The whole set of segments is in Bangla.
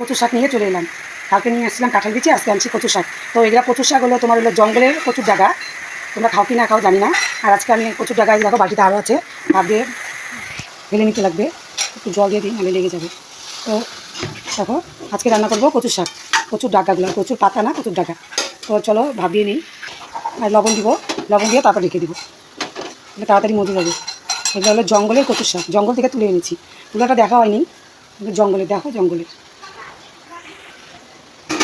কচু শাক নিয়ে চলে এলাম। কালকে নিয়ে আসছিলাম কাঁঠাল বিচি, আজকে আনছি কচু শাক। তো এগুলো কচু শাক হলো তোমার হলো জঙ্গলের কচুর জায়গা তোমরা খাও কি না খাও জানি না। আর আজকে আমি কচুর জায়গায় দেখো, বাটিতে আরও আছে। ভাব দিয়ে ঢেলে নিতে লাগবে। একটু জল দিয়ে দিই, নাহলে লেগে যাবে। তো দেখো, আজকে রান্না করব কচুর শাক। কচুর ডাকাগুলো কচুর পাতা না, কচুর ডাকা তো চলো ভাবিয়ে নিই। আর লবণ দিব, লবণ দিয়ে তারপর রেখে দিব। তাহলে তাড়াতাড়ি মজে যাবে এগুলো হলো জঙ্গলের কচুর শাক। জঙ্গল থেকে তুলে এনেছি। তুলাটা দেখা হয়নি। জঙ্গলে, দেখো জঙ্গলে।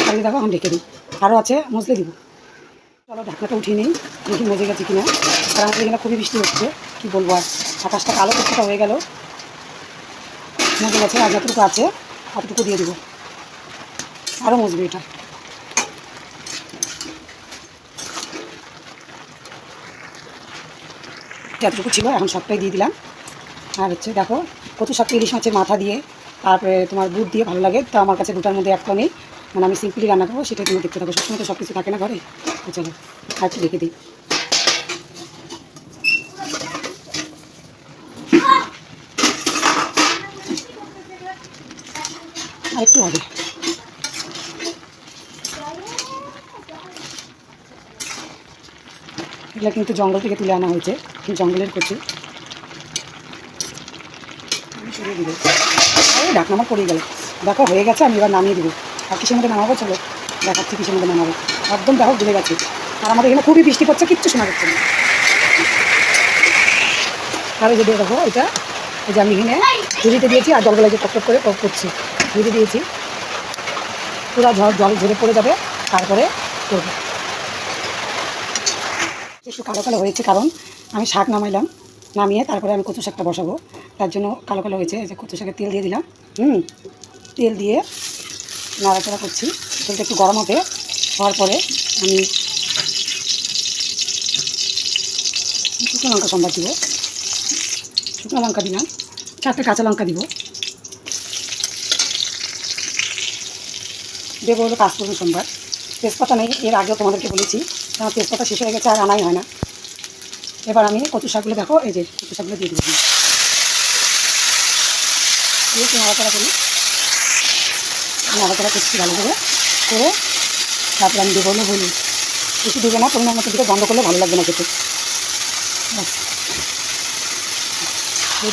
তাহলে দেখো, এখন রেখে দিই আরও আছে মজলে দিব। চলো, ঢাকনাটা উঠিয়ে নিই, দেখি মজে গেছে কিনা। আর আমাদের এখানে খুবই বৃষ্টি হচ্ছে, কী বলব আর। আকাশটা কালো কিছুটা হয়ে গেল। মজে গেছে, আর যতটুকু আছে, অতটুকু দিয়ে দেবো। আরও মজবে এটা। যতটুকু ছিল, এখন সবটাই দিয়ে দিলাম। আর হচ্ছে, দেখো কত সব ইলিশ মাছের মাথা দিয়ে, তারপরে তোমার বুট দিয়ে ভালো লাগে। তো আমার কাছে দুটার মধ্যে একটা নেই। মানে আমি সিম্পলি রান্না করব, সেটা তুমি দেখতে থাকো। সবসময় তো সব কিছু থাকে না ঘরে। তো চলো একটু রেখে দিই। আর একটু হবে। এগুলো কিন্তু জঙ্গল থেকে তুলে আনা হয়েছে জঙ্গলের কচু। সরিয়ে দিব। আরে ঢাকনা আমার পড়ে গেল। দেখো, হয়ে গেছে, আমি এবার নামিয়ে দিব। আর কিসের মধ্যে নামাবো চলো? দেখাচ্ছি কিসের মধ্যে নামাবো। একদম দেখো ডুবে গেছে। আর আমাদের এখানে খুবই বৃষ্টি পড়ছে, কিচ্ছু শোনা যাচ্ছে না। তাহলে যদি দেখো, এটা, এই যে আমি এখানে ঝুড়িতে দিয়েছি আর জলগুলো যে টপ করে করছি। ঝুড়ি দিয়েছি। পুরো জল জল ঝরে পড়ে যাবে, তারপরে করব। একটু কালো কালো হয়েছে, কারণ আমি শাক নামাইলাম, নামিয়ে তারপরে আমি কচু শাকটা বসাবো। তার জন্য কালো কালো হয়েছে, এই যে কচু শাকের তেল দিয়ে দিলাম। হুম, তেল দিয়ে নাড়াচাড়া করছি। তেলটা একটু গরম হবে, হওয়ার পরে আমি শুকনো লঙ্কা সম্বাদ দিব। শুকনো লঙ্কা দিলাম। চারটে কাঁচা লঙ্কা দিব। দেবো হলো পাঁচফোড়ন সোমবার তেজপাতা নেই, এর আগেও তোমাদেরকে বলেছি। আমার তেজপাতা শেষ হয়ে গেছে আর আনাই হয় না। এবার আমি কচু শাকগুলো দেখো, এই যে কচু শাকগুলো দিয়ে দেবো। দিয়ে নাড়াচাড়া করি নাড়াচাড়া করছি, ভালো করে। করে তারপরে আমি দেবো হলো বলি। একটু দেবে না, পরিমাণ মতো দিকে বন্ধ করলে ভালো লাগবে না খেতে।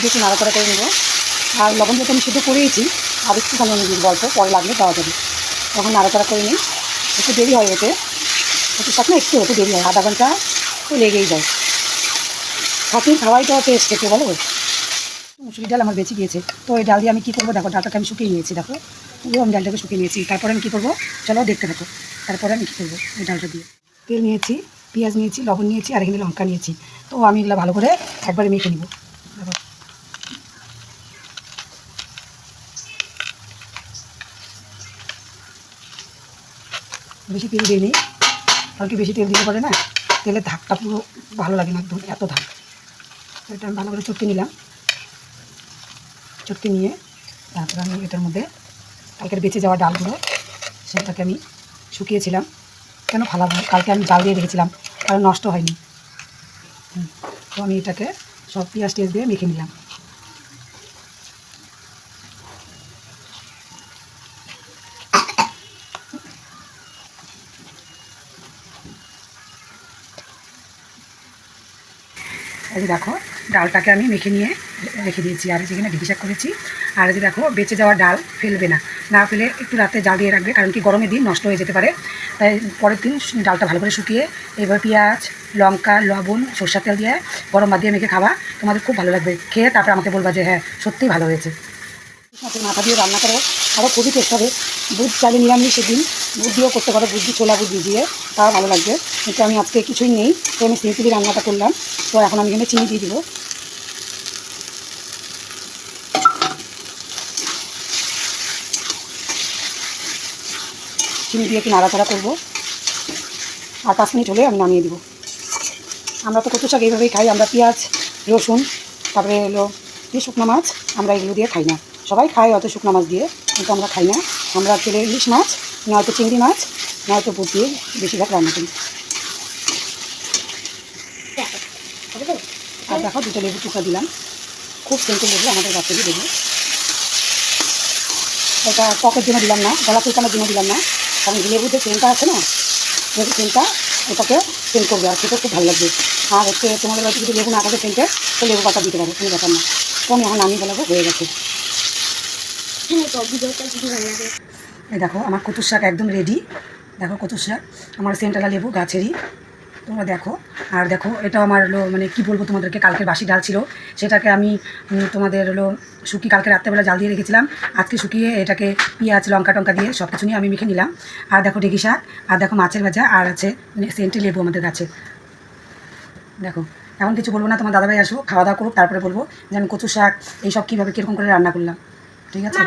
একটু নাড়াচাড়া করে নেব আর লবণ যেহেতু আমি সিদ্ধ করেইছি, আর একটু ভালো আমি দিব অল্প পরে লাগলে দেওয়া যাবে। তখন নাড়াচাড়া করে নিই। একটু দেরি হয় ওতে একটু না, একটু হতে দেরি হয়। আধা ঘণ্টা তো লেগেই যায়। খাতির খাওয়াই তো টেস্ট খেতে বলো? মুসুরি ডাল আমার বেঁচে গিয়েছে। তো এই ডাল দিয়ে আমি কী করব? দেখো, ডালটাকে আমি শুকিয়ে নিয়েছি, দেখো। পুরো আমি ডালটাকে শুকিয়ে নিয়েছি। তারপরে আমি কী করব? চলো দেখতে থাকো। তারপরে আমি কী করব এই ডালটা দিয়ে? তেল নিয়েছি, পেঁয়াজ নিয়েছি, লবণ নিয়েছি, আর এখানে লঙ্কা নিয়েছি। তো আমি এগুলো ভালো করে একবারে মেখে নিব। দেখো। বেশি তেল দিয়ে নিই কালকে বেশি তেল দিতে পারে না, তেলের ধাকটা পুরো ভালো লাগে না একদম, এত ধাক এটা আমি ভালো করে চটকে নিলাম। চটকে নিয়ে তারপর আমি এটার মধ্যে কালকের বেঁচে যাওয়া ডালগুলো সেটাকে আমি শুকিয়েছিলাম। কেন ফালাবো কালকে আমি জাল দিয়ে রেখেছিলাম, কারণ নষ্ট হয়নি। তো আমি এটাকে সব পেঁয়াজ টেয়াজ দিয়ে মেখে নিলাম। এই দেখো, ডালটাকে আমি মেখে নিয়ে রেখে দিয়েছি, আর যেখানে ঢেঁকি শাক করেছি, আর যে দেখো, বেঁচে যাওয়া ডাল ফেলবে না। না ফেলে একটু রাতে জাল দিয়ে রাখবে, কারণ কি গরমের দিন নষ্ট হয়ে যেতে পারে। তাই পরের দিন ডালটা ভালো করে শুকিয়ে, এবার পেঁয়াজ, লঙ্কা, লবণ সর্ষা তেল দিয়ে গরম ভাত দিয়ে মেখে খাওয়া তোমাদের খুব ভালো লাগবে। খেয়ে তারপরে আমাকে বলবা যে হ্যাঁ সত্যিই ভালো হয়েছে। মাথা দিয়ে রান্না করো। আরও খুবই টেস্ট হবে। দুধ চালে নিরামিষ সেদিন। দুধ দিয়েও করতে পারো, বুদ্ধি, ছোলা বুদ্ধি দিয়ে। তাও ভালো লাগবে। কিন্তু আমি আজকে কিছুই নেই। তো আমি সিম্পলি রান্নাটা করলাম। তো এখন আমি এখানে চিনি দিয়ে দিব। চিনি দিয়ে একটু নাড়াচাড়া করব। আর পাঁচ মিনিট হলে আমি নামিয়ে দিব। আমরা তো কচু শাক এইভাবেই খাই, আমরা পেঁয়াজ, রসুন, তারপরে হলো এই শুকনো মাছ, আমরা এগুলো দিয়ে খাই না। সবাই খায় হয়তো শুকনো মাছ দিয়ে, কিন্তু আমরা খাই না। আমরা তেলে ইলিশ মাছ নয়তো চিংড়ি মাছ নয়তো বুট দিয়ে বেশিরভাগ রান্না করি। আর দেখো দুটো লেবু টুকরা দিলাম। খুব সিম্পল লেবু, আমাদের গাছ দেবো এটা ত্বকের জন্য দিলাম না, গলা চুলকানোর জন্য দিলাম না। কারণ লেবুর যে সেন্টটা আছে না? লেবু তেলটা ওটাকে তেল করবে আর খেতে খুব ভালো লাগবে। আর হচ্ছে তোমাদের বাড়িতে যদি লেবু না থাকে তেলটা তো লেবু পাতা দিতে পারো, কোনো ব্যাপার না। তো আমি এখন নামিয়ে বলাবো হয়ে গেছে। দেখো, আমার কচুর শাক একদম রেডি দেখো কচুর শাক, আমার সেন্টালা লেবু গাছেরই। তোমরা দেখো। আর দেখো, এটা আমার হলো মানে কি বলব তোমাদেরকে, কালকের বাসি ডাল ছিল। সেটাকে আমি তোমাদের হলো শুকিয়ে কালকে রাত্রেবেলা জাল দিয়ে রেখেছিলাম। আজকে শুকিয়ে এটাকে পেঁয়াজ, লঙ্কা টঙ্কা দিয়ে সব কিছু নিয়ে আমি মেখে নিলাম। আর দেখো ডেকি শাক, আর দেখো মাছের ভাজা, আর আছে সেন্টে লেবু আমাদের গাছে। দেখো, এখন কিছু বলব না, তোমার দাদাভাই আসো খাওয়া দাওয়া করুক, তারপরে বলব যে আমি কচু শাক, এইসব কীভাবে, কীরকম করে রান্না করলাম। ঠিক আছে?